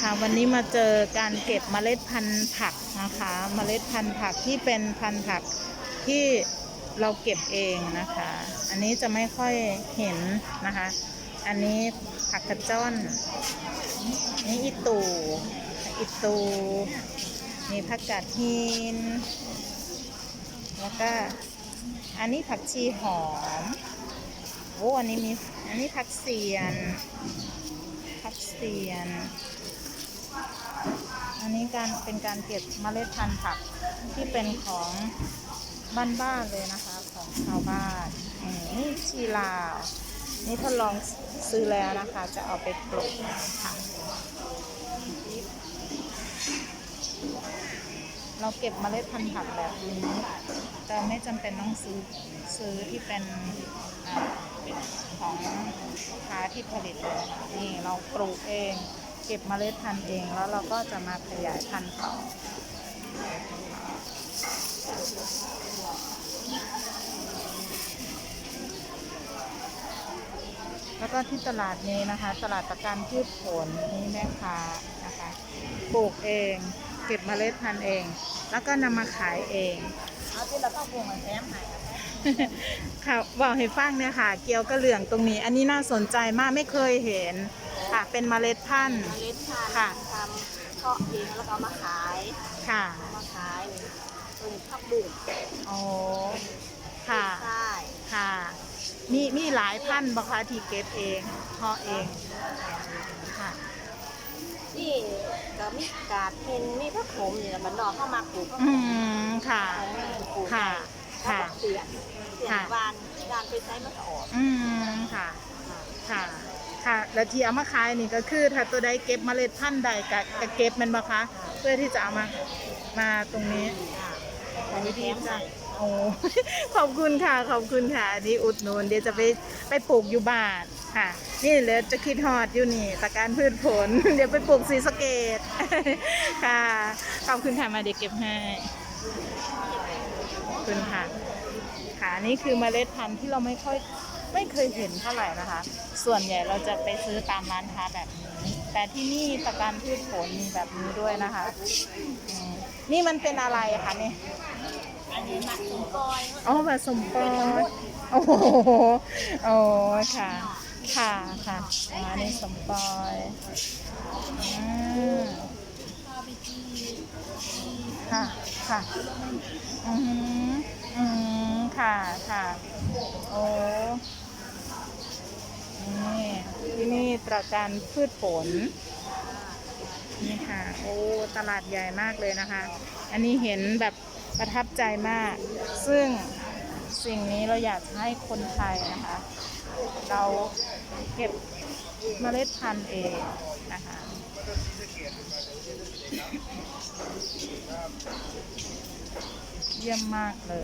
คะ วันนี้มาเจอการเก็บเมล็ดพันธุ์ผักนะคะเมล็ดพันธุ์ผักที่เป็นพันธุ์ผักที่เราเก็บเองนะคะ อันนี้จะไม่ค่อยเห็นนะคะ อันนี้ผักกระจ้อนนี่อีตูอีตูมีผักกาดหินแล้วก็อันนี้ผักชีหอมโอ้อันนี้มีอันนี้ผักเสียนผักเสียน การเป็นการเก็บเมล็ดพันธุ์ผักที่เป็นของบ้านๆเลยนะคะของชาวบ้านนี่ชีลาวนี่ทดลองซื้อแล้วนะคะ จะเอาไปปลูกค่ะเราเก็บเมล็ดพันธุ์ผักแบบนี้แต่ไม่จำเป็นต้องซื้อซื้อที่เป็นของค้าที่ผลิตเลยนี่เราปลูกเอง ก็บเมล็ดพันธุ์เองแล้วเราก็จะมาขยายพันธุ์ต่อแล้วก็ที่ตลาดนี้นะคะ ตลาดตะการพืชผลนี่แม่ค้านะคะปลูกเอง เก็บเมล็ดพันธุ์เอง แล้วก็นำมาขายเองเอาที่เราต้องปรุงเหมือนแซมใหม่ค่ะบอกให้ฟังเนี่ยค่ะ เกี่ยวกับเหลืองตรงนี้ อันนี้น่าสนใจมากไม่เคยเห็น ค่ะ เป็นเมล็ดพันธุ์ เมล็ดพันธุ์ค่ะ ทำเพาะเองแล้วก็เอามาขายค่ะเอามาขายปลูกผักบุ้งโอ้ค่ะ ใช่ค่ะ มีมีหลายพันธุ์บคะที่เก็บเองเพาะเอง ค่ะ นี่ก็มีกาดเห็นมีผักขมเนี่ยมันนอกเข้ามาปลูกผักขอืมม ค่ะ ปลูกค่ะค่ะค่ะเสียนเสียนค่ะ วานวานไปใช้มันก็ออกอืม ค่ะ ค่ะ ค่ะ แล้วที่เอามาขายนี่ก็คือ ถ้าตัวใดเก็บเมล็ดพันธุ์ใดก็ก็เก็บมันบ่คะเพื่อที่จะเอามามาตรงนี้อันนี้แถมให้โอ้ ขอบคุณค่ะ ขอบคุณค่ะ อันนี้อุดหนุนเดี๋ยวจะไปไปปลูกอยู่บ้านค่ะ นี่เหลือจะคิดฮอดอยู่นี่ตะการพืชผล เดี๋ยวไปปลูกสีสะเกต ค่ะ ขอบคุณค่ะ มาเดี๋ยวเก็บให้ขอบคุณค่ะ ค่ะ นี่คือเมล็ดพันธุ์ที่เราไม่ค่อย ไม่เคยเห็นเท่าไหร่นะคะ ส่วนใหญ่เราจะไปซื้อตามร้านค้าแบบนี้ แต่ที่นี่ตะการพืชผลมีแบบนี้ด้วยนะคะอืมนี่มันเป็นอะไรคะเนี่ย อันนี้หมักสมกอยอ๋อผสมปอยโอ้โหโอ้ค่ะ ค่ะค่ะอ๋ออันนี้สมปอยอืมค่ะ ค่ะ อืมอืม ค่ะค่ะโอ้นี่ที่นี่ตระการพืชผล นี่ค่ะ โอ้ ตลาดใหญ่มากเลยนะคะ อันนี้เห็นแบบประทับใจมาก ซึ่งสิ่งนี้เราอยากให้คนไทยนะคะ เราเก็บเมล็ดพันธุ์เองนะคะเยี่ยมมากเลย